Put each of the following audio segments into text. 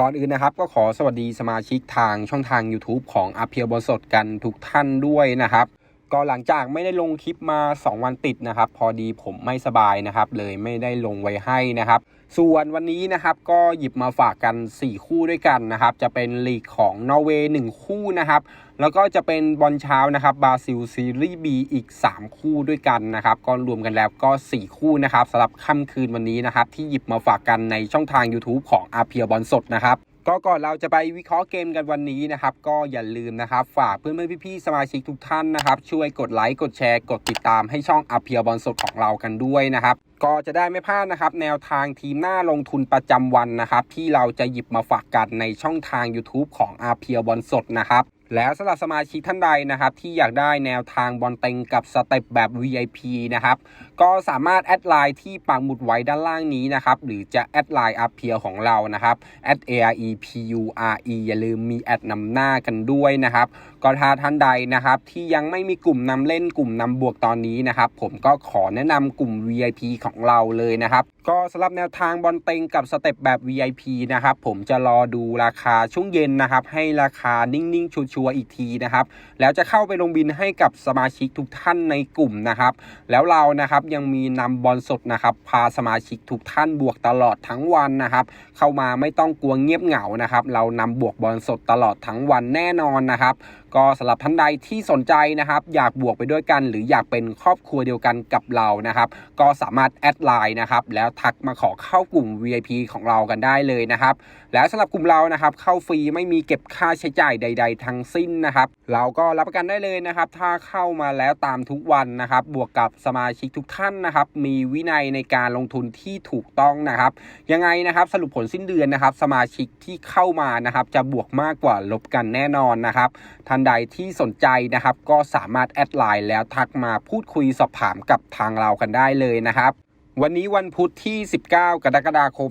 ก่อนอื่นนะครับ ก็ขอสวัสดีสมาชิกทางช่องทาง YouTube ของอาเพียบลสดกันทุกท่านด้วยนะครับ ก็หลังจากไม่ได้ลงคลิปมา 2 วันติดนะครับ พอดีผมไม่สบายนะครับ เลยไม่ได้ลงไว้ให้นะครับ ส่วนวันนี้นะครับก็หยิบมาฝากกัน 4 คู่ด้วยกันนะครับ จะเป็นลีกของนอร์เวย์1คู่นะครับ แล้วก็จะเป็นบอลเช้านะครับบราซิลซีรีส์ B อีก 3 คู่ด้วยกันนะครับก็รวมกันแล้วก็ 4 คู่นะครับสำหรับค่ำคืนวันนี้นะครับ ที่หยิบมาฝากกันในช่องทาง YouTube ของอาเพียบอลสดนะครับ ก็ก่อนเราจะไปวิเคราะห์เกมกันวันนี้นะครับ ก็อย่าลืมนะครับ ฝากเพื่อนๆพี่ๆสมาชิกทุกท่านนะครับ ช่วยกดไลค์กดแชร์กดติดตามให้ช่องอัพเพียบอลสดของเรากันด้วยนะครับ ก็จะได้ไม่พลาดนะครับ แนวทางทีมหน้าลงทุนประจำวันนะครับ ที่เราจะหยิบมาฝากกันในช่องทาง YouTube ของอาเพียบอลสดนะครับ แล้วสำหรับสมาชิกท่านใดนะครับ ที่อยากได้แนวทางบอลเต็งกับสเต็ปแบบ VIP นะครับ ก็สามารถแอดไลน์ที่ปักหมุดไว้ด้านล่างนี้นะครับ หรือจะแอดไลน์อาเพียของเรานะครับ a a r e p u r e อย่าลืมมีแอดนำหน้ากันด้วยนะครับ ก็ถ้าท่านใดนะครับ ที่ยังไม่มีกลุ่มนำเล่นกลุ่มนำบวกตอนนี้นะครับ ผมก็ขอแนะนำกลุ่ม VIP ของเราเลยนะครับ ก็สำหรับแนวทางบอลเต็งกับสเต็ปแบบ VIP นะครับ ผมจะรอดูราคาช่วงเย็นนะครับ ให้ราคานิ่งๆชัวร์อีกทีนะครับ แล้วจะเข้าไปลงบินให้กับสมาชิกทุกท่านในกลุ่มนะครับ แล้วเรานะครับยังมีนำบอลสดนะครับ พาสมาชิกทุกท่านบวกตลอดทั้งวันนะครับ เข้ามาไม่ต้องกลัวเงียบเหงานะครับ เรานำบวกบอลสดตลอดทั้งวันแน่นอนนะครับ ก็สำหรับท่านใดที่สนใจนะครับ อยากบวกไปด้วยกัน หรืออยากเป็นครอบครัวเดียวกันกับเรานะครับ ก็สามารถแอดไลน์นะครับ แล้วทักมาขอเข้ากลุ่ม VIP ของเรากันได้เลยนะครับ แล้วสำหรับกลุ่มเรานะครับ เข้าฟรีไม่มีเก็บค่าใช้จ่ายใด ๆทั้งสิ้นนะครับ เราก็รับประกันได้เลยนะครับ ถ้าเข้ามาแล้วตามทุกวันนะครับ บวกกับสมาชิกทุกท่านนะครับ มีวินัยในการลงทุนที่ถูกต้องนะครับ ยังไงนะครับสรุปผลสิ้นเดือนนะครับ สมาชิกที่เข้ามานะครับ จะบวกมากกว่าลบกันแน่นอนนะครับท่านใดที่สนใจนะครับ ก็สามารถแอดไลน์แล้วทักมาพูดคุยสอบถามกับทางเรากันได้เลยนะครับ วันนี้วันพุธที่ 19 กรกฎาคม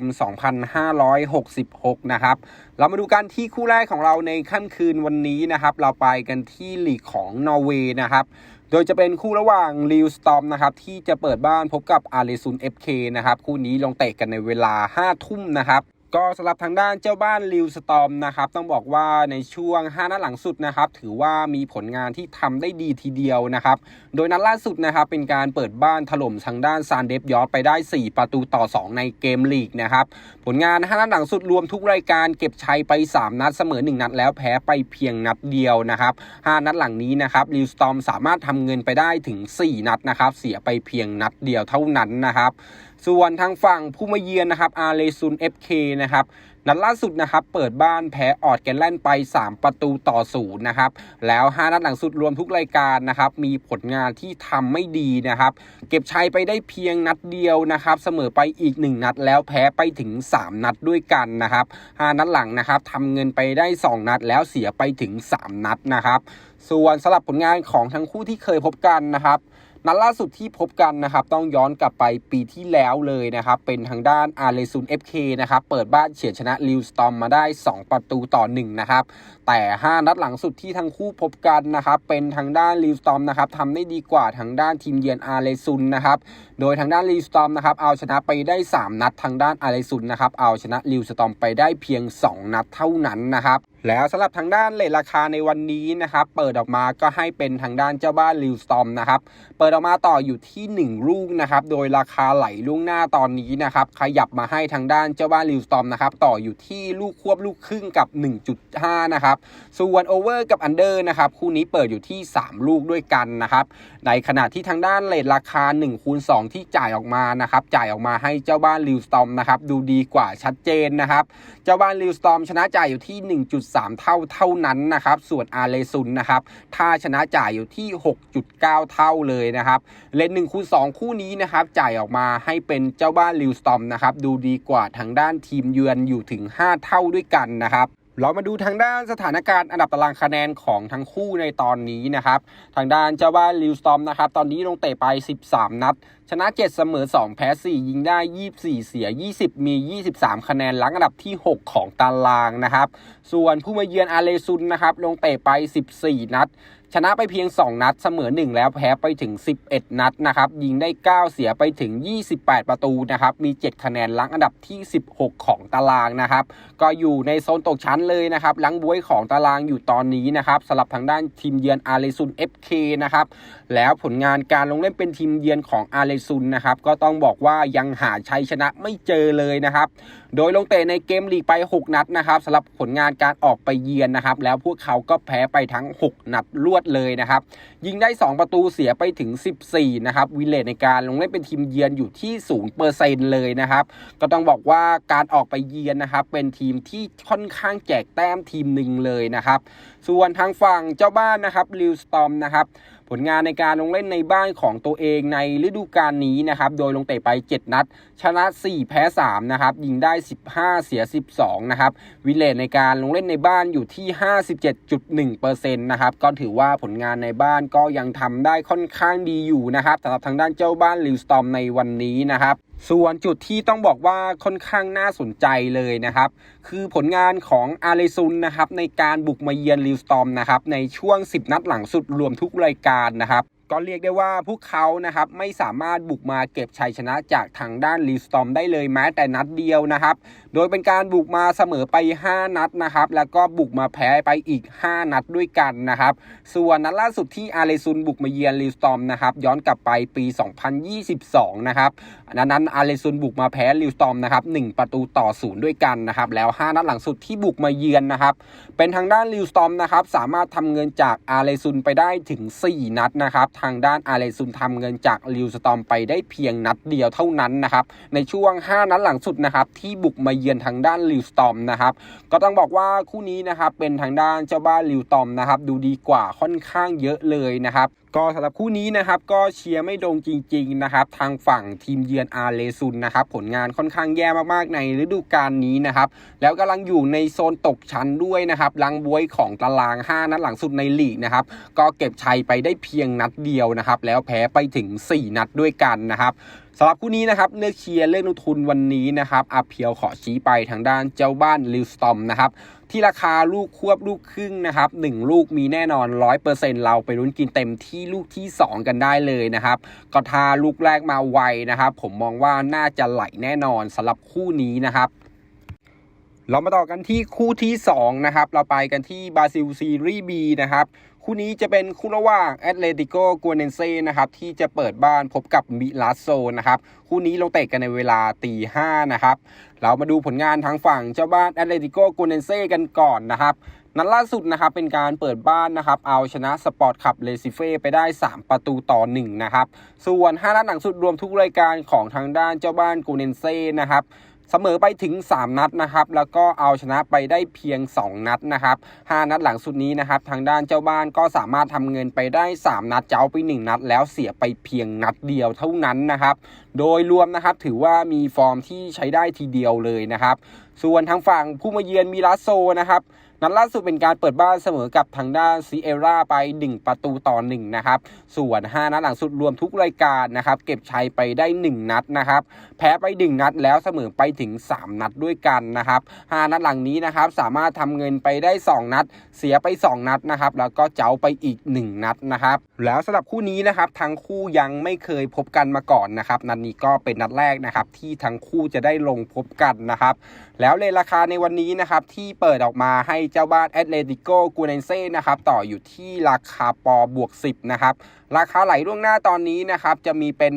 2566 นะครับ เรามาดูกันที่คู่แรกของเราในค่ำคืนวันนี้นะครับ เราไปกันที่หลีกของนอร์เวย์นะครับ โดยจะเป็นคู่ระหว่างลิวสตอมนะครับ ที่จะเปิดบ้านพบกับอาริซุนเอฟเคนะครับ คู่นี้ลงเตะกันในเวลา 5 ทุ่มนะครับ ก็สำหรับทางด้านเจ้าบ้านลิวสตอมนะครับต้องบอกว่าในช่วง 5 นัดหลังสุดนะครับถือว่ามีผลงานที่ทำได้ดีทีเดียวนะครับโดยนัดล่าสุดนะครับเป็นการเปิดบ้านถล่มทางด้านซานเดฟยอร์ไปได้ 4 ประตูต่อ 2 ในเกมลีกนะครับผลงาน 5 นัดหลังสุดรวมทุกรายการเก็บชัยไป 3 นัดเสมอ 1 นัดแล้วแพ้ไปเพียงนัดเดียวนะครับ 5 นัดหลังนี้นะครับลิวสตอมสามารถทำเงินไปได้ถึง 4 นัดนะครับเสียไปเพียงนัดเดียวเท่านั้นนะครับส่วนทางฝั่งผู้มาเยือนนะครับอาเลซุน FK นะครับนัดล่าสุดนะครับเปิดบ้านแพ้ออดแกนแลนด์ไป 3 ประตูต่อศูนย์นะครับแล้ว 5 นัดหลังสุดรวมทุกรายการนะครับมีผลงานที่ทำไม่ดีนะครับเก็บชัยไปได้เพียงนัดเดียวนะครับเสมอไปอีก 1 นัดแล้วแพ้ไปถึง 3 นัดด้วยกันนะครับ5นัดหลังนะครับทำเงินไปได้ 2 นัดแล้วเสียไปถึง 3 นัดนะครับส่วนสลับผลงานของทั้งคู่ที่เคยพบกันนะครับ นัดล่าสุดที่พบกันนะครับต้องย้อนกลับไปปีที่แล้วเลยนะครับเป็นทางด้านอาร์เลซุนเอฟเคนะครับเปิดบ้านเฉียดชนะลิวสตอมมาได้ 2 ประตูต่อ1นะครับ แต่ 5 นัดหลังสุดที่ทั้งคู่พบกันนะครับ เป็นทางด้านลิวสตอมนะครับทำได้ดีกว่าทางด้านทีมเยือนอาร์เลซุนนะครับ โดยทางด้านลิวสตอมนะครับ เอาชนะไปได้ 3 นัดทางด้านอาร์เลซุนนะครับ เอาชนะลิวสตอมไปได้เพียง 2 นัดเท่านั้นนะครับ แล้วสำหรับทางด้านเลทราคาในวันนี้นะครับ เปิดออกมาก็ให้เป็นทางด้านเจ้าบ้านลิวสตอมนะครับ เปิดออกมาต่ออยู่ที่ 1 ลูกนะครับ โดยราคาไหลล่วงหน้าตอนนี้นะครับ ขยับมาให้ทางด้านเจ้าบ้านลิวสตอมนะครับ ต่ออยู่ที่ลูกควบลูกครึ่งกับ 1.5 นะครับส่วนโอเวอร์กับอันเดอร์นะครับคู่นี้เปิดอยู่ที่ 3 ลูกด้วยกันนะครับในขณะที่ทางด้านเลทราคา1คูณ2ที่จ่ายออกมานะครับจ่ายออกมาให้เจ้าบ้านลิวสตอมนะครับดูดีกว่าชัดเจนนะครับเจ้าบ้านลิวสตอมชนะจ่ายอยู่ที่ 1.3 เท่าเท่านั้นนะครับส่วนอาเลซุนนะครับถ้าชนะจ่ายอยู่ที่ 6.9 เท่าเลยนะครับเลน1คูณ2คู่นี้นะครับจ่ายออกมาให้เป็นเจ้าบ้านลิวสตอมนะครับดูดีกว่าทางด้านทีมเยือนอยู่ถึง 5 เท่าด้วยกันนะครับ เรามาดูทางด้านสถานการณ์อันดับตารางคะแนนของทั้งคู่ในตอนนี้นะครับ ทางด้านเจ้าบ้านลิวสตอมนะครับ ตอนนี้ลงเตะไป 13 นัด ชนะ 7 เสมอ 2 แพ้ 4 ยิงได้ 24 เสีย 20 มี 23 คะแนนหลังอันดับที่ 6 ของตารางนะครับ ส่วนผู้มาเยือนอาเลซุนนะครับ ลงเตะไป 14 นัด ชนะไปเพียง 2 นัดเสมอ 1 แล้วแพ้ไปถึง 11 นัดนะครับยิงได้ 9 เสียไปถึง 28 ประตูนะครับมี 7 คะแนนลังอันดับที่ 16 ของตารางนะครับก็อยู่ในโซนตกชั้นเลยนะครับลังบวยของตารางอยู่ตอนนี้นะครับสำหรับทางด้านทีมเยือนอาร์เรซุน FK นะครับแล้วผลงานการลงเล่นเป็นทีมเยือนของอาร์เรซุนนะครับก็ต้องบอกว่ายังหาชัยชนะไม่เจอเลยนะครับโดยลงเตะในเกมลีกไป 6 นัดนะครับสำหรับผลงานการออกไปเยือนนะครับแล้วพวกเขาก็แพ้ไปทั้ง 6 นัดรวดเลยนะครับ ยิงได้ 2 ประตูเสียไปถึง 14 นะครับ วิเลตในการลงเล่นเป็นทีมเยือนอยู่ที่0%เลยนะครับ ก็ต้องบอกว่าการออกไปเยือนนะครับ เป็นทีมที่ค่อนข้างแจกแต้มทีมหนึ่งเลยนะครับ ส่วนทางฝั่งเจ้าบ้านนะครับลิวสตอมนะครับผลงานในการลงเล่นในบ้านของตัวเองในฤดูกาลนี้นะครับ โดยลงเตะไป 7 นัด ชนะ 4 แพ้ 3 นะครับ ยิงได้ 15 เสีย 12 นะครับ วิเลตในการลงเล่นในบ้านอยู่ที่ 57.1%นะครับ ก็ถือว่าผลงานในบ้านก็ยังทำได้ค่อนข้างดีอยู่นะครับสำหรับทางด้านเจ้าบ้านลิวสตอมในวันนี้นะครับส่วนจุดที่ต้องบอกว่าค่อนข้างน่าสนใจเลยนะครับ คือผลงานของอาร์เรซุนนะครับในการบุกมาเยือนลิวสตอมนะครับในช่วง 10 นัดหลังสุดรวมทุกรายการนะครับ ก็เรียกได้ว่าพวกเขานะครับไม่สามารถบุกมาเก็บชัยชนะจากทางด้านลิวสตอมได้เลยแม้แต่นัดเดียวนะครับ โดยเป็นการบุกมาเสมอไป 5 นัดนะครับ แล้วก็บุกมาแพ้ไปอีก 5 นัดด้วยกันนะครับ ส่วนนัดล่าสุดที่อาร์เรซุนบุกมาเยือนลิวสตอมนะครับย้อนกลับไปปี 2022 นะครับอันนั้นอาร์เรซุนบุกมาแพ้ลิวสตอมนะครับ1ประตูต่อศูนย์ด้วยกันนะครับแล้ว 5 นัดหลังสุดที่บุกมาเยือนนะครับเป็นทางด้านลิวสตอมนะครับสามารถทำเงินจากอาร์เรซุนไปได้ถึง 4 นัดนะครับทางด้านอาเรซุนทำเงินจากลิวสตอมไปได้เพียงนัดเดียวเท่านั้นนะครับในช่วง 5 นัดหลังสุดนะครับที่บุกมาเยือนทางด้านลิวสตอมนะครับก็ต้องบอกว่าคู่นี้นะครับเป็นทางด้านเจ้าบ้านลิวตอมนะครับดูดีกว่าค่อนข้างเยอะเลยนะครับ ก็สำหรับคู่นี้นะครับก็เชียร์ไม่ดงจริง ๆ นะครับ ทางฝั่งทีมเยือนอาร์เลซุนนะครับ ผลงานค่อนข้างแย่มากๆในฤดูกาลนี้นะครับ แล้วกำลังอยู่ในโซนตกชั้นด้วยนะครับลังบวยของตาราง 5 นัดหลังสุดในลีกนะครับ ก็เก็บชัยไปได้เพียงนัดเดียวนะครับ แล้วแพ้ไปถึง 4 นัดด้วยกันนะครับ สำหรับคู่นี้นะครับเลือกเชียร์เลือกลงทุนวันนี้นะครับอาเพียวขอชี้ไปทางด้านเจ้าบ้านลิวสตอมนะครับที่ราคาลูกควบลูกครึ่งนะครับ1ลูกมีแน่นอน 100%เราไปลุ้นกินเต็มที่ลูกที่ 2 กันได้เลยนะครับก็ถ้าลูกแรกมาไวนะครับ ผมมองว่าน่าจะไหลแน่นอนสำหรับคู่นี้นะครับเรามาต่อกันที่คู่ที่ 2 นะครับ เราไปกันที่บราซิลซีรีส์บีนะครับ คู่นี้จะเป็นคู่ระหว่างแอตเลติโกกัวเนเซ่นะครับที่จะเปิดบ้านพบกับมิลาโซนะครับคู่นี้ลงเตะกันในเวลาตีห้านะครับเรามาดูผลงานทางฝั่งเจ้าบ้านแอตเลติโกกัวเนเซ่กันก่อนนะครับนัดล่าสุดนะครับเป็นการเปิดบ้านนะครับเอาชนะสปอร์ตคับเลซิเฟ่ไปได้ 3 ประตูต่อ 1 นะครับ ส่วน 5 นัดหลังสุดรวมทุกรายการของทางด้านเจ้าบ้านกูเนเซ่นะครับ เสมอไปถึง 3 นัดนะครับแล้วก็เอาชนะไปได้เพียง 2 นัดนะครับ5นัดหลังสุดนี้นะครับทางด้านเจ้าบ้านก็สามารถทำเงินไปได้ 3 นัดเจ้าไป 1 นัด แล้วเสียไปเพียงนัดเดียวเท่านั้นนะครับโดยรวมนะครับถือว่ามีฟอร์มที่ใช้ได้ทีเดียวเลยนะครับส่วนทางฝั่งผู้มาเยือนมิลาโซนะครับ นัดล่าสุดเป็นการเปิดบ้านเสมอกับทางด้านซีเอราไป 1 ประตูต่อ 1 นะครับ ส่วน 5 นัดหลังสุดรวมทุกรายการนะครับ เก็บชัยไปได้ 1 นัดนะครับ แพ้ไป 1 นัดแล้วเสมอไปถึง 3 นัดด้วยกันนะครับ 5 นัดหลังนี้นะครับ สามารถทำเงินไปได้ 2 นัด เสียไป 2 นัดนะครับ แล้วก็เจ้าไปอีก 1 นัดนะครับแล้วสำหรับคู่นี้นะครับทั้งคู่ยังไม่เคยพบกันมาก่อนนะครับนัดนี้ก็เป็นนัดแรกนะครับที่ทั้งคู่จะได้ลงพบกันนะครับแล้วเลยราคาในวันนี้นะครับที่เปิดออกมาให้เจ้าบ้านแอตเลติโกกูเนเซ่นะครับต่ออยู่ที่ราคาปอบวก 10นะครับราคาไหลล่วงหน้าตอนนี้นะครับจะมีเป็น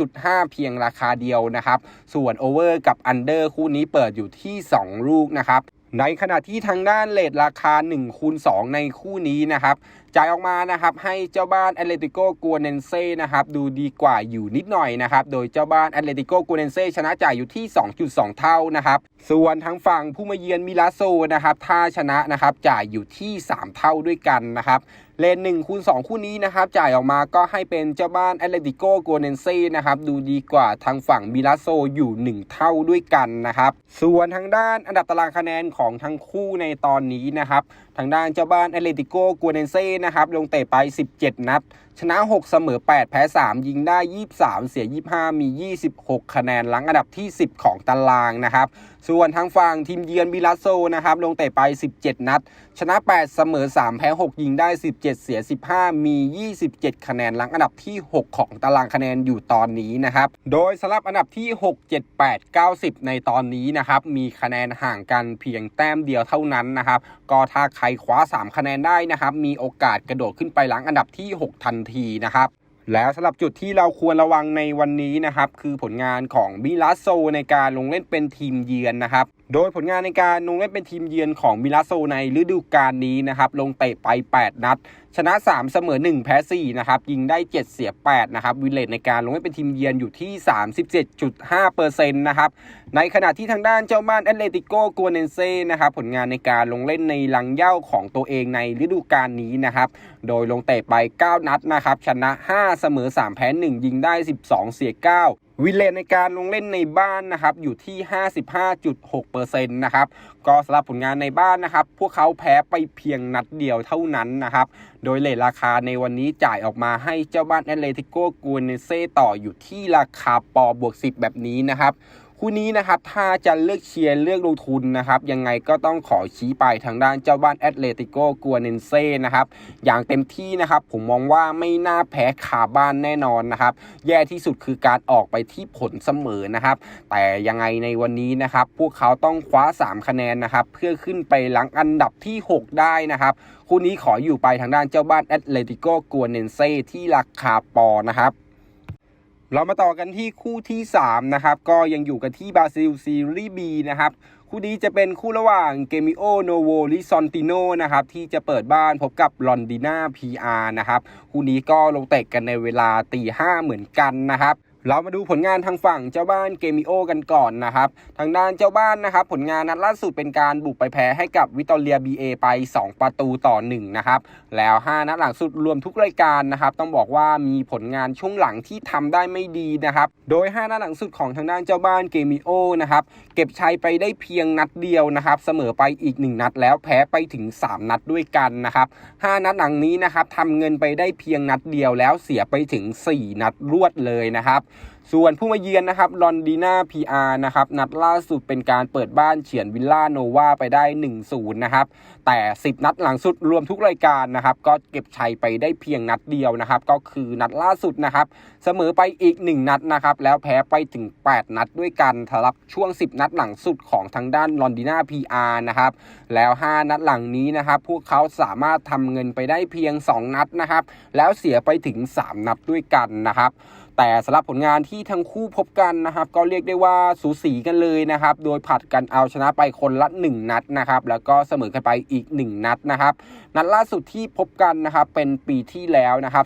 0.5 เพียงราคาเดียวนะครับส่วนโอเวอร์กับอันเดอร์คู่นี้เปิดอยู่ที่ 2 ลูกนะครับในขณะที่ทางด้านเลทราคา1คูณ2ในคู่นี้นะครับจ่ายออกมานะครับให้เจ้าบ้านแอตเลติโกกัวเนนเซ่นะครับดูดีกว่าอยู่นิดหน่อยนะครับโดยเจ้าบ้านแอตเลติโกกัวเนนเซ่ชนะจ่ายอยู่ที่ 2.2 เท่านะครับส่วนทางฝั่งผู้มาเยือนมิลาโซนะครับถ้าชนะนะครับจ่ายอยู่ที่ 3 เท่าด้วยกันนะครับเลน1คูณ2คู่นี้นะครับจ่ายออกมาก็ให้เป็นเจ้าบ้านแอตเลติโกกัวเนนเซ่นะครับดูดีกว่าทางฝั่งมิลาโซอยู่ 1 เท่าด้วยกันนะครับส่วนทางด้านอันดับตารางคะแนนของทั้งคู่ในตอนนี้นะครับ ทางด้านเจ้าบ้านแอตเลติโกกัวเนนเซ่นะครับลงเตะไป 17 นัด ชนะ 6 เสมอ 8 แพ้ 3 ยิงได้ 23 เสีย 25 มี 26 คะแนนหลังอันดับที่ 10 ของตารางนะครับ ส่วนทางฝั่งทีมเยือนบิลัสโซนะครับ ลงเตะไป 17 นัด ชนะ 8 เสมอ 3 แพ้ 6 ยิงได้ 17 เสีย 15 มี 27 คะแนนหลังอันดับที่ 6 ของตารางคะแนนอยู่ตอนนี้นะครับ โดยสำหรับอันดับที่ 6 7 8 9 10ในตอนนี้นะครับ มีคะแนนห่างกันเพียงแต้มเดียวเท่านั้นนะครับ ก็ถ้าใครคว้า 3 คะแนนได้นะครับ มีโอกาสกระโดดขึ้นไปหลังอันดับที่ 6 ทันทีนะครับแล้วสำหรับจุดที่เราควรระวังในวันนี้นะครับ คือผลงานของบิลัสโซในการลงเล่นเป็นทีมเยือนนะครับ โดยผลงานในการลงเล่นเป็นทีมเยือนของบิลัสโซในฤดูกาลนี้นะครับลงเตะไป 8 นัด ชนะ 3 เสมอ 1 แพ้4นะครับยิงได้ 7 เสีย 8 นะครับวิเลตในการลงเล่นเป็นทีมเยือนอยู่ที่ 37.5%นะครับในขณะที่ทางด้านเจ้าบ้านแอตเลติโกกัวเนนเซ่นะครับผลงานในการลงเล่นในลังเย้าของตัวเองในฤดูกาลนี้นะครับโดยลงเตะไป 9 นัดนะครับชนะ 5 เสมอ 3 แพ้ 1 ยิงได้ 12 เสีย 9 วิเลนในการลงเล่นในบ้านนะครับอยู่ที่ 55.6%นะครับก็สำหรับผลงานในบ้านนะครับพวกเขาแพ้ไปเพียงนัดเดียวเท่านั้นนะครับโดยเลทราคาในวันนี้จ่ายออกมาให้เจ้าบ้านแอตเลติโกกูนเซ่ต่ออยู่ที่ราคาปอบวก 10 แบบนี้นะครับ คู่นี้นะครับถ้าจะเลือกเชียร์เลือกลงทุนนะครับยังไงก็ต้องขอชี้ไปทางด้านเจ้าบ้านแอตเลติโกกัวเนนเซ่นะครับอย่างเต็มที่นะครับผมมองว่าไม่น่าแพ้ขาบ้านแน่นอนนะครับแย่ที่สุดคือการออกไปที่ผลเสมอนะครับแต่ยังไงในวันนี้นะครับพวกเขาต้องคว้า 3 คะแนนนะครับเพื่อขึ้นไปหลังอันดับที่ 6 ได้นะครับคู่นี้ขออยู่ไปทางด้านเจ้าบ้านแอตเลติโกกัวเนนเซ่ที่ราคาปอนะครับ เรามาต่อกันที่คู่ที่ 3 นะครับ ก็ยังอยู่กันที่บราซิลซีรีส์ B นะครับ คู่นี้จะเป็นคู่ระหว่างเกมิโอโนโวลิซอนติโนนะครับ ที่จะเปิดบ้านพบกับลอนดิน่าพีอาร์นะครับ คู่นี้ก็ลงเตะกันในเวลาตีห้าเหมือนกันนะครับ เรามาดูผลงานทางฝั่งเจ้าบ้านเกมิโอกันก่อนนะครับ ทางด้านเจ้าบ้านนะครับ ผลงานนัดล่าสุดเป็นการบุกไปแพ้ให้กับวิตอเรีย BA ไป 2 ประตูต่อ 1 นะครับ แล้ว 5 นัดหลังสุดรวมทุกรายการนะครับ ต้องบอกว่ามีผลงานช่วงหลังที่ทำได้ไม่ดีนะครับ โดย 5 นัดหลังสุดของทางด้านเจ้าบ้านเกมิโอนะครับ เก็บชัยไปได้เพียงนัดเดียวนะครับ เสมอไปอีก 1 นัดแล้วแพ้ไปถึง 3 นัดด้วยกันนะครับ 5 นัดหลังนี้นะครับทำเงินไปได้เพียงนัดเดียวแล้วเสียไปถึง 4 นัดรวดเลยนะครับส่วนผู้มาเยือนนะครับลอนดีนาพีอาร์นะครับนัดล่าสุดเป็นการเปิดบ้านเฉียนวิลล่าโนวาไปได้ 1-0 นะครับ แต่ 10 นัดหลังสุดรวมทุกรายการนะครับ ก็เก็บชัยไปได้เพียงนัดเดียวนะครับ ก็คือนัดล่าสุดนะครับ เสมอไปอีก 1 นัดนะครับ แล้วแพ้ไปถึง 8 นัดด้วยกันสำหรับช่วง 10 นัดหลังสุดของทางด้านลอนดีนาพีอาร์นะครับ แล้ว 5 นัดหลังนี้นะครับพวกเขาสามารถทำเงินไปได้เพียง 2 นัดนะครับแล้วเสียไปถึง 3 นัดด้วยกันนะครับ แต่สำหรับผลงานที่ทั้งคู่พบกันนะครับ ก็เรียกได้ว่าสูสีกันเลยนะครับ โดยผัดกันเอาชนะไปคนละ 1 นัดนะครับ แล้วก็เสมอกันไปอีก 1 นัดนะครับ นัดล่าสุดที่พบกันนะครับ เป็นปีที่แล้วนะครับ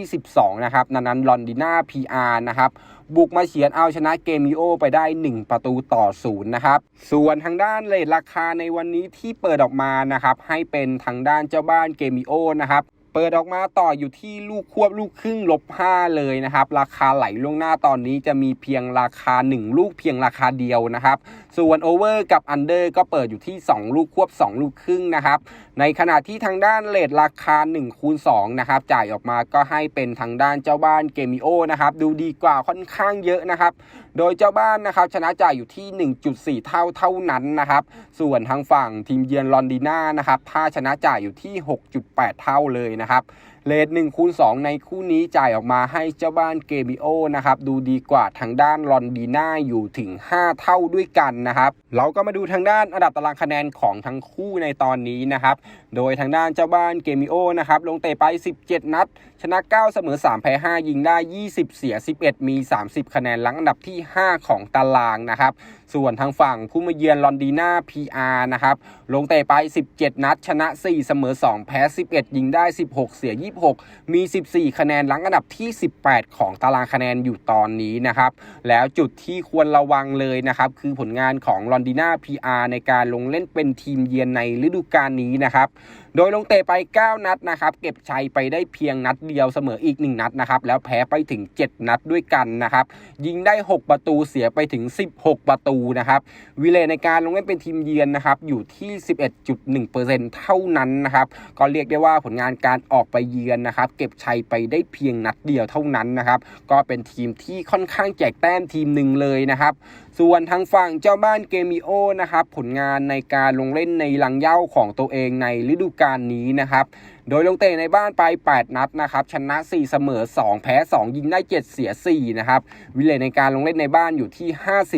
2022 นะครับ นัดนั้นลอนดิน่า PR นะครับบุกมาเฉียนเอาชนะเกมิโอไปได้ 1 ประตูต่อศูนย์นะครับ ส่วนทางด้านเลทราคาในวันนี้ที่เปิดออกมานะครับ ให้เป็นทางด้านเจ้าบ้านเกมิโอนะครับ เปิดออกมาต่ออยู่ที่ลูกควบลูกครึ่งลบ 5 เลยนะครับ ราคาไหลล่วงหน้าตอนนี้จะมีเพียงราคา 1 ลูกเพียงราคาเดียวนะครับ ส่วนโอเวอร์กับอันเดอร์ก็เปิดอยู่ที่ 2 ลูกควบ 2 ลูกครึ่งนะครับ ในขณะที่ทางด้านเลทราคา1คูณ2นะครับจ่ายออกมาก็ให้เป็นทางด้านเจ้าบ้านเกมิโอนะครับดูดีกว่าค่อนข้างเยอะนะครับ โดยเจ้าบ้านนะครับชนะจ่ายอยู่ที่ 1.4 เท่าเท่านั้นนะครับส่วนทางฝั่งทีมเยือนลอนดีน่านะครับถ้าชนะจ่ายอยู่ที่ 6.8 เท่าเลยนะครับ เลท1คูณ2ในคู่นี้จ่ายออกมาให้เจ้าบ้านเกมิโอนะครับดูดีกว่าทางด้านลอนดีน่าอยู่ถึง 5 เท่าด้วยกันนะครับเราก็มาดูทางด้านอันดับตารางคะแนนของทั้งคู่ในตอนนี้นะครับโดยทางด้านเจ้าบ้านเกมิโอนะครับลงเตะไป 17 นัด ชนะ 9 เสมอ 3 แพ้ 5 ยิงได้ 20 เสีย 11 มี 30 คะแนนหลังอันดับที่ 5 ของตารางนะครับส่วนทางฝั่งผู้มาเยือนลอนดีน่า PR นะครับลงเตะไป 17 นัด ชนะ 4 เสมอ 2 แพ้ 11 ยิงได้ 16 เสีย26 มี 14 คะแนนหลังอันดับที่ 18 ของตารางคะแนนอยู่ตอนนี้นะครับ แล้วจุดที่ควรระวังเลยนะครับ คือผลงานของลอนดีน่า PR ในการลงเล่นเป็นทีมเยือนในฤดูกาลนี้นะครับ โดยลงเตะไป 9 นัดนะครับเก็บชัยไปได้เพียงนัดเดียวเสมออีก 1 นัดนะครับแล้วแพ้ไปถึง 7 นัดด้วยกันนะครับยิงได้ 6 ประตูเสียไปถึง 16 ประตูนะครับวิเลในการลงเล่นเป็นทีมเยือนนะครับอยู่ที่ 11.1%เท่านั้นนะครับก็เรียกได้ว่าผลงานการออกไปเยือนนะครับเก็บชัยไปได้เพียงนัดเดียวเท่านั้นนะครับก็เป็นทีมที่ค่อนข้างแจกแต้มทีมหนึ่งเลยนะครับ ส่วนทางฝั่งเจ้าบ้านเกมิโอนะครับผลงานในการลงเล่นในลังเย้าของตัวเองในฤดูกาลนี้นะครับ โดยลงเตะในบ้านไป 8 นัดนะครับชนะ 4 เสมอ 2 แพ้ 2 ยิงได้ 7 เสีย 4 นะครับ วิเลในการลงเล่นในบ้านอยู่ที่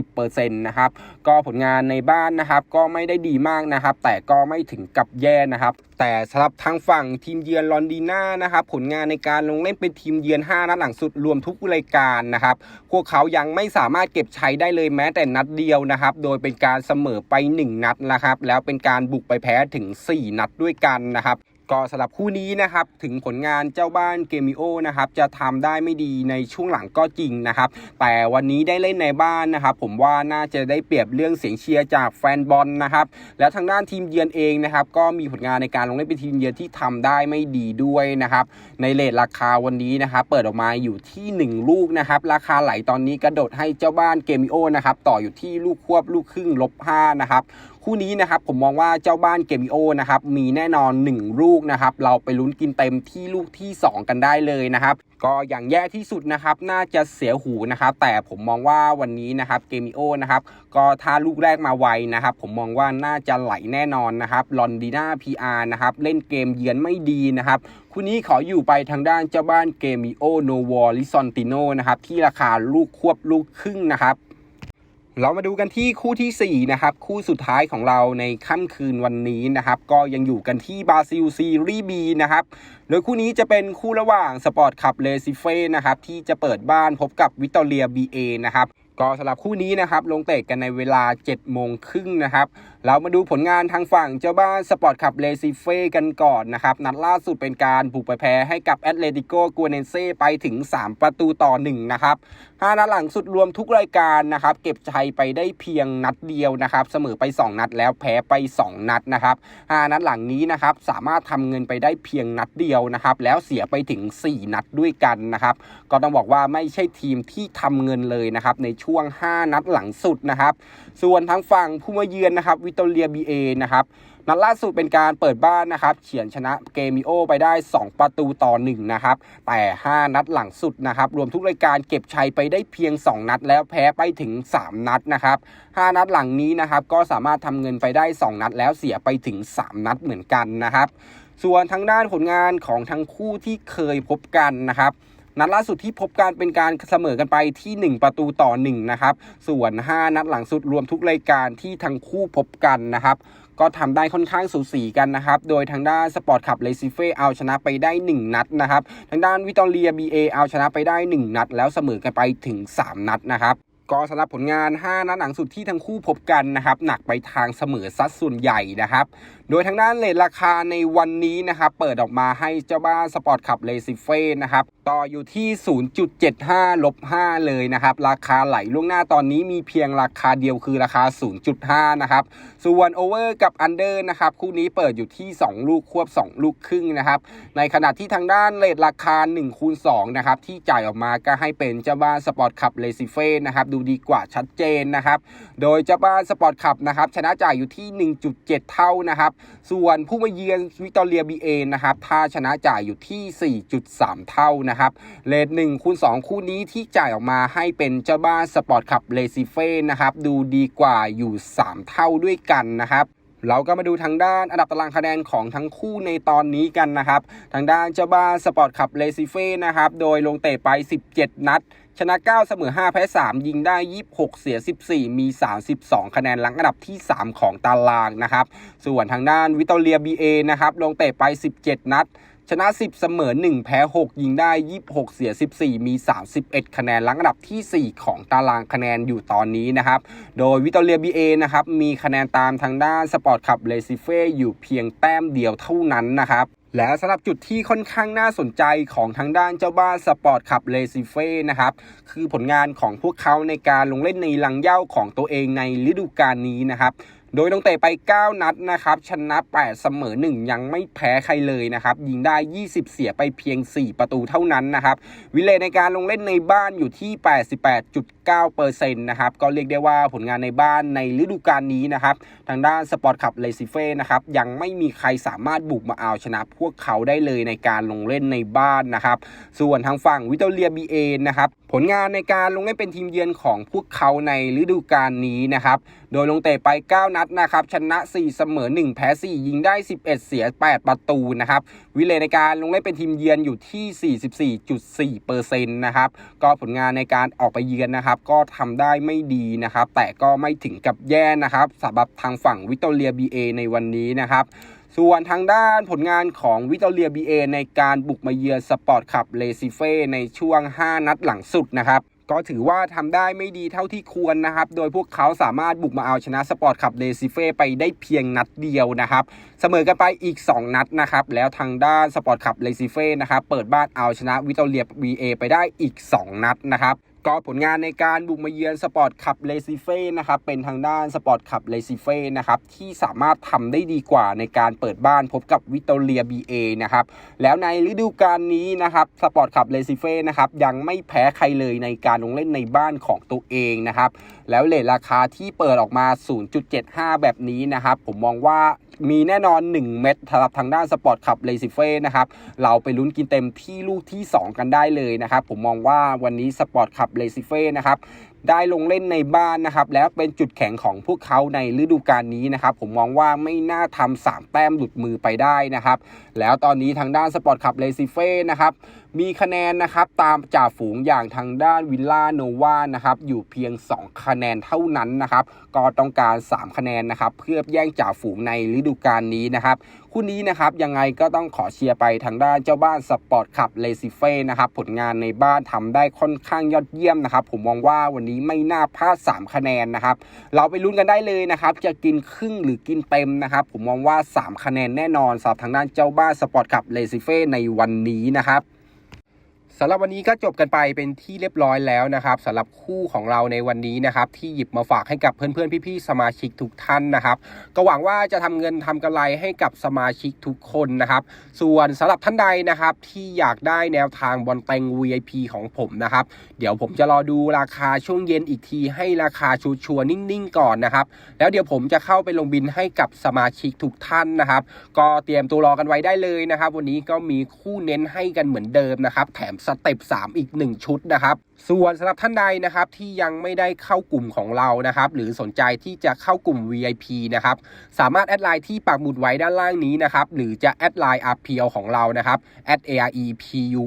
50%นะครับ ก็ผลงานในบ้านนะครับ ก็ไม่ได้ดีมากนะครับ แต่ก็ไม่ถึงกับแย่นะครับแต่สำหรับทางฝั่งทีมเยือนลอนดีน่านะครับผลงานในการลงเล่นเป็นทีมเยือน 5 นัดหลังสุดรวมทุกรายการนะครับพวกเขายังไม่สามารถเก็บชัยได้เลยแม้แต่นัดเดียวนะครับโดยเป็นการเสมอไป 1 นัดนะครับแล้วเป็นการบุกไปแพ้ถึง 4 นัดด้วยกันนะครับ ก็สำหรับคู่นี้นะครับถึงผลงานเจ้าบ้านเกมิโอนะครับจะทำได้ไม่ดีในช่วงหลังก็จริงนะครับ แต่วันนี้ได้เล่นในบ้านนะครับผมว่าน่าจะได้เปรียบเรื่องเสียงเชียร์จากแฟนบอลนะครับแล้วทางด้านทีมเยือนเองนะครับก็มีผลงานในการลงเล่นเป็นทีมเยือนที่ทำได้ไม่ดีด้วยนะครับในเลทราคาวันนี้นะครับเปิดออกมาอยู่ที่ 1 ลูกนะครับราคาไหลตอนนี้กระโดดให้เจ้าบ้านเกมิโอนะครับต่ออยู่ที่ลูกควบลูกครึ่งลบ5นะครับ คู่นี้นะครับผมมองว่าเจ้าบ้านเกมิโอนะครับมีแน่นอน 1 ลูกนะครับเราไปลุ้นกินเต็มที่ลูกที่ 2 กันได้เลยนะครับก็อย่างแย่ที่สุดนะครับน่าจะเสียหูนะครับแต่ผมมองว่าวันนี้นะครับเกมิโอนะครับก็ถ้าลูกแรกมาไวนะครับผมมองว่าน่าจะไหลแน่นอนนะครับลอนดีน่าพีอาร์นะครับเล่นเกมเยือนไม่ดีนะครับคู่นี้ขออยู่ไปทางด้านเจ้าบ้านเกมิโอโนวอลิซอนติโนนะครับที่ราคาลูกควบลูกครึ่งนะครับ เรามาดูกันที่คู่ทีสี่ 4 นะครับ คู่สุดท้ายของเราในค่ำคืนวันนี้นะครับ ก็ยังอยู่กันที่บราซิลซีรีบีนะครับโดยคู่นี้จะเป็นคู่ระหว่างสปอร์ตคับเลซิเฟ่นะครับ ที่จะเปิดบ้านพบกับวิตอเรียบีเอนะครับ ก็สำหรับคู่นี้นะครับ ลงเตะกันในเวลา7โมงครึ่งนะครับ เรามาดูผลงานทางฝั่งเจ้าบ้านสปอร์ตคับเลซิเฟ่กันก่อนนะครับ นัดล่าสุดเป็นการบุกไปแพ้ให้กับแอตเลติโกกัวเนเซ่ไปถึง 3 ประตูต่อ 1 นะครับ5นัดหลังสุดรวมทุกรายการนะครับ เก็บชัยไปได้เพียงนัดเดียวนะครับ เสมอไป 2 นัดแล้วแพ้ไป 2 นัดนะครับ5นัดหลังนี้นะครับสามารถทำเงินไปได้เพียงนัดเดียวนะครับ แล้วเสียไปถึง 4 นัดด้วยกันนะครับก็ต้องบอกว่าไม่ใช่ทีมที่ทำเงินเลยนะครับในช่วง 5 นัดหลังสุดนะครับ ส่วนทางฝั่งผู้มาเยือนนะครับวิตเรียบีเอนะครับนัดล่าสุดเป็นการเปิดบ้านนะครับเฉียนชนะเกมิโอไปได้ 2 ประตูต่อ 1 นะครับ แต่ 5 นัดหลังสุดนะครับ รวมทุกรายการเก็บชัยไปได้เพียง 2 นัด แล้วแพ้ไปถึง 3 นัดนะครับ 5 นัดหลังนี้นะครับ ก็สามารถทำเงินไปได้ 2 นัด แล้วเสียไปถึง 3 นัดเหมือนกันนะครับ ส่วนทางด้านผลงานของทั้งคู่ที่เคยพบกันนะครับ นัดล่าสุดที่พบการเป็นการเสมอกันไปที่ 1 ประตูต่อ1นะครับส่วน 5 นัดหลังสุดรวมทุกรายการที่ทั้งคู่พบกันนะครับก็ทำได้ค่อนข้างสูสีกันนะครับ โดยทางด้านสปอร์ตขับเลซิเฟ่เอาชนะไปได้ 1 นัดนะครับ ทางด้านวิตอเรียบีเอเอาชนะไปได้ 1 นัด แล้วเสมอกันไปถึง 3 นัดนะครับ ก็สำหรับผลงาน 5 นัดหลังสุดที่ทั้งคู่พบกันนะครับ หนักไปทางเสมอซัดส่วนใหญ่นะครับ โดยทางด้านเลทราคาในวันนี้นะครับ เปิดออกมาให้เจ้าบ้านสปอร์ตขับเลซิเฟ่นะครับ ต่ออยู่ที่ 0.75ลบ5เลยนะครับ ราคาไหลล่วงหน้าตอนนี้มีเพียงราคาเดียวคือราคา 0.5 นะครับ ส่วนโอเวอร์กับอันเดอร์นะครับคู่นี้เปิดอยู่ที่ 2 ลูกควบ 2 ลูกครึ่งนะครับในขณะที่ทางด้านเลทราคา1คูณ2นะครับที่จ่ายออกมาก็ให้เป็นเจ้าบ้านสปอร์ตขับเลซิเฟ่นะครับดูดีกว่าชัดเจนนะครับโดยเจ้าบ้านสปอร์ตขับนะครับชนะจ่ายอยู่ที่ 1.7 เท่านะครับส่วนผู้มาเยือนวิตอเรียบีเอนะครับถ้าชนะจ่ายอยู่ที่ 4.3 เท่านะครับเลท1คูณ2คู่นี้ที่จ่ายออกมาให้เป็นเจ้าบ้านสปอร์ตขับเลซิเฟ่นะครับดูดีกว่าอยู่ 3 เท่าด้วยกันนะครับเราก็มาดูทางด้านอันดับตารางคะแนนของทั้งคู่ในตอนนี้กันนะครับ ทางด้านเจ้าบ้านสปอร์ตขับเลซิเฟ่นะครับ โดยลงเตะไป 17 นัด ชนะ 9 เสมอ 5 แพ้ 3 ยิงได้ 26 เสีย 14 มี 32 คะแนนหลังอันดับที่ 3 ของตารางนะครับ ส่วนทางด้านวิตอเรียบีเอนะครับ ลงเตะไป 17 นัด ชนะ 10 เสมอ 1 แพ้ 6 ยิงได้ 26 เสีย 14 มี 31 คะแนนลังอันดับทีสี่ 4 ของตารางคะแนนอยู่ตอนนี้นะครับ โดยวิตอเรียบีเอนะครับมีคะแนนตามทางด้านสปอร์ตคับเลซิเฟ่อยู่เพียงแต้มเดียวเท่านั้นนะครับและสำหรับจุดที่ค่อนข้างน่าสนใจของทางด้านเจ้าบ้านสปอร์ตคับเลซิเฟ่นะครับ คือผลงานของพวกเขาในการลงเล่นในลังเย้าของตัวเองในฤดูกาลนี้นะครับ โดยลงเตะไป 9 นัดนะครับ ชนะ 8 เสมอ 1 ยังไม่แพ้ใครเลยนะครับ ยิงได้ 20 เสียไปเพียง 4 ประตูเท่านั้นนะครับ วิเลในการลงเล่นในบ้านอยู่ที่ 88.9% 9%นะครับก็เรียกได้ว่าผลงานในบ้านในฤดูกาลนี้นะครับทางด้านสปอร์ตคับเลซิเฟ่นะครับยังไม่มีใครสามารถบุกมาเอาชนะพวกเขาได้เลยในการลงเล่นในบ้านนะครับส่วนทางฝั่งวิตเตอเรียบีเอนะครับผลงานในการลงเล่นเป็นทีมเยือนของพวกเขาในฤดูกาลนี้นะครับโดยลงเตะไป 9 นัดนะครับชนะ 4 เสมอ 1 แพ้ 4 ยิงได้ 11 เสีย 8 ประตูนะครับวิเลในการลงเล่นเป็นทีมเยือนอยู่ที่ 44.4%นะครับก็ผลงานในการออกไปเยือนนะครับก็ทำได้ไม่ดีนะครับแต่ก็ไม่ถึงกับแย่นะครับสำหรับทางฝั่งวิตเตอเรียบีเอในวันนี้นะครับส่วนทางด้านผลงานของวิตเตอเรียบีเอในการบุกมาเยือนสปอร์ตคลับเลซิเฟ่ในช่วง 5 นัดหลังสุดนะครับก็ถือว่าทำได้ไม่ดีเท่าที่ควรนะครับ โดยพวกเขาสามารถบุกมาเอาชนะสปอร์ตคลับเลซิเฟ่ไปได้เพียงนัดเดียวนะครับ เสมอกันไปอีก 2 นัดนะครับ แล้วทางด้านสปอร์ตคลับเลซิเฟ่นะครับ เปิดบ้านเอาชนะวิตเตอเรียบีเอไปได้อีก 2 นัดนะครับ ก็ผลงานในการบุกมาเยือนสปอร์ตคับเลซิเฟ่นะครับเป็นทางด้านสปอร์ตคับเลซิเฟ่นะครับที่สามารถทำได้ดีกว่าในการเปิดบ้านพบกับวิตเตอเรียบีเอนะครับแล้วในฤดูกาลนี้นะครับสปอร์ตคับเลซิเฟ่นะครับยังไม่แพ้ใครเลยในการลงเล่นในบ้านของตัวเองนะครับแล้วเลทราคาที่เปิดออกมา 0.75 แบบนี้นะครับผมมองว่ามีแน่นอน 1 เม็ดสำหรับทางด้านสปอร์ตคับเลซิเฟ่นะครับเราไปลุ้นกินเต็มที่ลูกที่ 2 กันได้เลยนะครับผมมองว่าวันนี้สปอร์ตคับเลซิเฟ่นะครับได้ลงเล่นในบ้านนะครับแล้วเป็นจุดแข็งของพวกเขาในฤดูกาลนี้นะครับผมมองว่าไม่น่าทำสามแต้มหลุดมือไปได้นะครับแล้วตอนนี้ทางด้านสปอร์ตคับเลซิเฟ่นะครับมีคะแนนนะครับตามจ่าฝูงอย่างทางด้านวิลล่าโนวานะครับอยู่เพียง 2 คะแนนเท่านั้นนะครับก็ต้องการ 3 คะแนนนะครับเพื่อแย่งจ่าฝูงในฤดูกาลนี้นะครับ คู่นี้นะครับยังไงก็ต้องขอเชียร์ไปทางด้านเจ้าบ้านสปอร์ตขับเลซิเฟ่นะครับผลงานในบ้านทำได้ค่อนข้างยอดเยี่ยมนะครับผมมองว่าวันนี้ไม่น่าพลาด3คะแนนนะครับเราไปลุ้นกันได้เลยนะครับจะกินครึ่งหรือกินเต็มนะครับผมมองว่า 3 คะแนนแน่นอนสำหรับทางด้านเจ้าบ้านสปอร์ตขับเลซิเฟ่ในวันนี้นะครับ สำหรับวันนี้ก็จบกันไปเป็นที่เรียบร้อยแล้วนะครับสำหรับคู่ของเราในวันนี้นะครับ ที่หยิบมาฝากให้กับเพื่อนๆพี่ๆสมาชิกทุกท่านนะครับ ก็หวังว่าจะทำเงินทำกำไรให้กับสมาชิกทุกคนนะครับ ส่วนสำหรับท่านใดนะครับที่อยากได้แนวทางบอลเต็ง VIP ของผมนะครับ เดี๋ยวผมจะรอดูราคาช่วงเย็นอีกที ให้ราคาชัวร์นิ่งๆก่อนนะครับแล้วเดี๋ยวผมจะเข้าไปลงบินให้กับสมาชิกทุกท่านนะครับ ก็เตรียมตัวรอกันไว้ได้เลยนะครับ วันนี้ก็มีคู่เน้นให้กันเหมือนเดิมนะครับ แถมสเต็ป3 อีก 1 ชุดนะครับส่วนสำหรับท่านใดนะครับที่ยังไม่ได้เข้ากลุ่มของเรานะครับ หรือสนใจที่จะเข้ากลุ่ม VIP นะครับสามารถแอดไลน์ที่ปักหมุดไว้ด้านล่างนี้นะครับหรือจะแอดไลน์ RPL ของเรานะครับ @AREPURE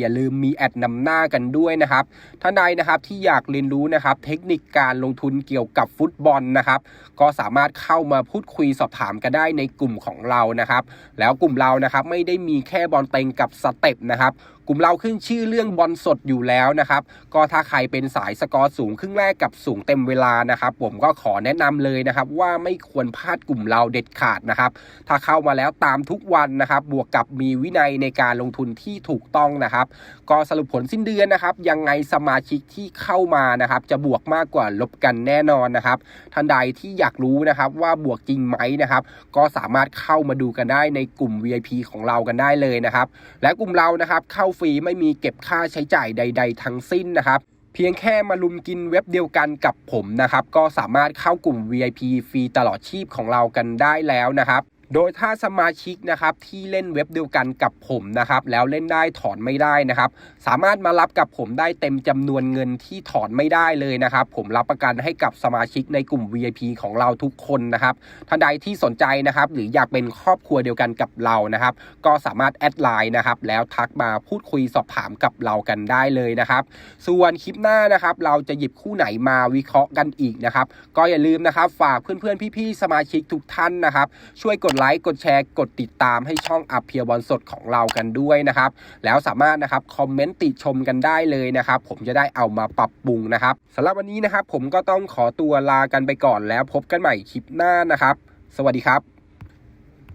อย่าลืมมีแอดนำหน้ากันด้วยนะครับท่านใดนะครับที่อยากเรียนรู้นะครับ เทคนิคการลงทุนเกี่ยวกับฟุตบอลนะครับ ก็สามารถเข้ามาพูดคุยสอบถามกันได้ในกลุ่มของเรานะครับ แล้วกลุ่มเรานะครับไม่ได้มีแค่บอลเต็งกับสเต็ปนะครับกลุ่มเราขึ้นชื่อเรื่องบอลสดอยู่แล้วนะครับก็ถ้าใครเป็นสายสกอร์สูงครึ่งแรกกับสูงเต็มเวลานะครับผมก็ขอแนะนำเลยนะครับว่าไม่ควรพลาดกลุ่มเราเด็ดขาดนะครับ ถ้าเข้ามาแล้วตามทุกวันนะครับ บวกกับมีวินัยในการลงทุนที่ถูกต้องนะครับ ก็สรุปผลสิ้นเดือนนะครับ ยังไงสมาชิกที่เข้ามานะครับ จะบวกมากกว่าลบกันแน่นอนนะครับ ท่านใดที่อยากรู้นะครับว่าบวกจริงไหมนะครับ ก็สามารถเข้ามาดูกันได้ในกลุ่ม VIP ของเรากันได้เลยนะครับ และกลุ่มเรานะครับเข้าฟรีไม่มีเก็บค่าใช้จ่ายใด ๆ ทั้งสิ้นนะครับ เพียงแค่มาลุมกินเว็บเดียวกันกับผมนะครับ ก็สามารถเข้ากลุ่ม VIP ฟรีตลอดชีพของเรากันได้แล้วนะครับ โดยถ้าสมาชิกนะครับที่เล่นเว็บเดียวกันกับผมนะครับแล้วเล่นได้ถอนไม่ได้นะครับ สามารถมารับกับผมได้เต็มจำนวนเงินที่ถอนไม่ได้เลยนะครับ ผมรับประกันให้กับสมาชิกในกลุ่ม VIP ของเราทุกคนนะครับท่านใดที่สนใจนะครับ หรืออยากเป็นครอบครัวเดียวกันกับเรานะครับ ก็สามารถแอดไลน์นะครับ แล้วทักมาพูดคุยสอบถามกับเรากันได้เลยนะครับ ส่วนคลิปหน้านะครับ เราจะหยิบคู่ไหนมาวิเคราะห์กันอีกนะครับ ก็อย่าลืมนะครับ ฝากเพื่อนๆพี่ๆสมาชิกทุกท่านนะครับ ช่วยกดไลค์ กดแชร์ กดติดตามให้ช่องอัพเพียบอลสดของเรากันด้วยนะครับ แล้วสามารถนะครับคอมเมนต์ติชมกันได้เลยนะครับ ผมจะได้เอามาปรับปรุงนะครับสำหรับวันนี้นะครับ ผมก็ต้องขอตัวลากันไปก่อนแล้วพบกันใหม่คลิปหน้านะครับ สวัสดีครับ